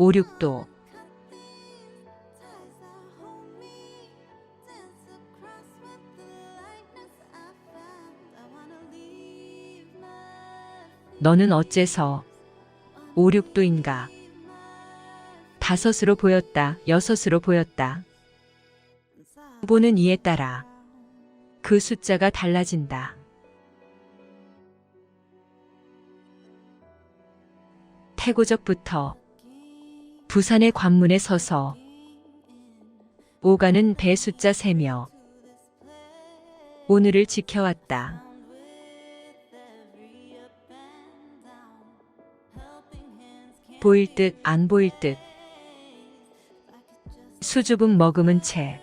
5, 6도 너는 어째서 5, 6도인가? 다섯으로 보였다, 여섯으로 보였다. 보는 이에 따라 그 숫자가 달라진다. 태고적부터 부산의 관문에 서서 오가는 배 숫자 세며 오늘을 지켜왔다. 보일 듯 안 보일 듯 수줍음 머금은 채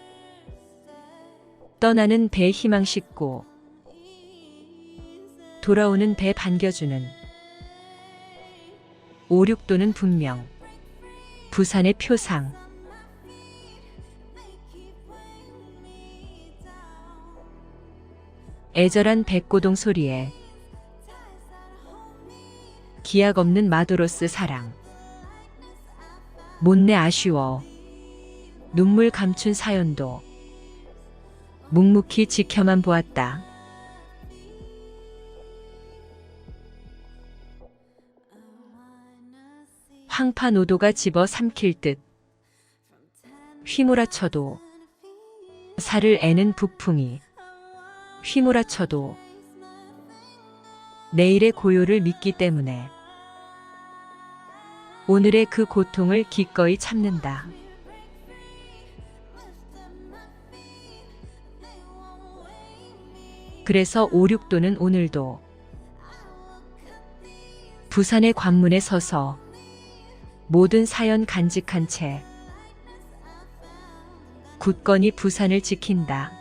떠나는 배 희망 싣고 돌아오는 배 반겨주는 5, 6도는 분명 부산의 표상. 애절한 백고동 소리에 기약 없는 마도로스 사랑. 못내 아쉬워. 눈물 감춘 사연도 묵묵히 지켜만 보았다. 황파노도가 집어 삼킬 듯 휘몰아쳐도 살을 애는 북풍이 휘몰아쳐도 내일의 고요를 믿기 때문에 오늘의 그 고통을 기꺼이 참는다. 그래서 5, 6도는 오늘도 부산의 관문에 서서 모든 사연 간직한 채 굳건히 부산을 지킨다.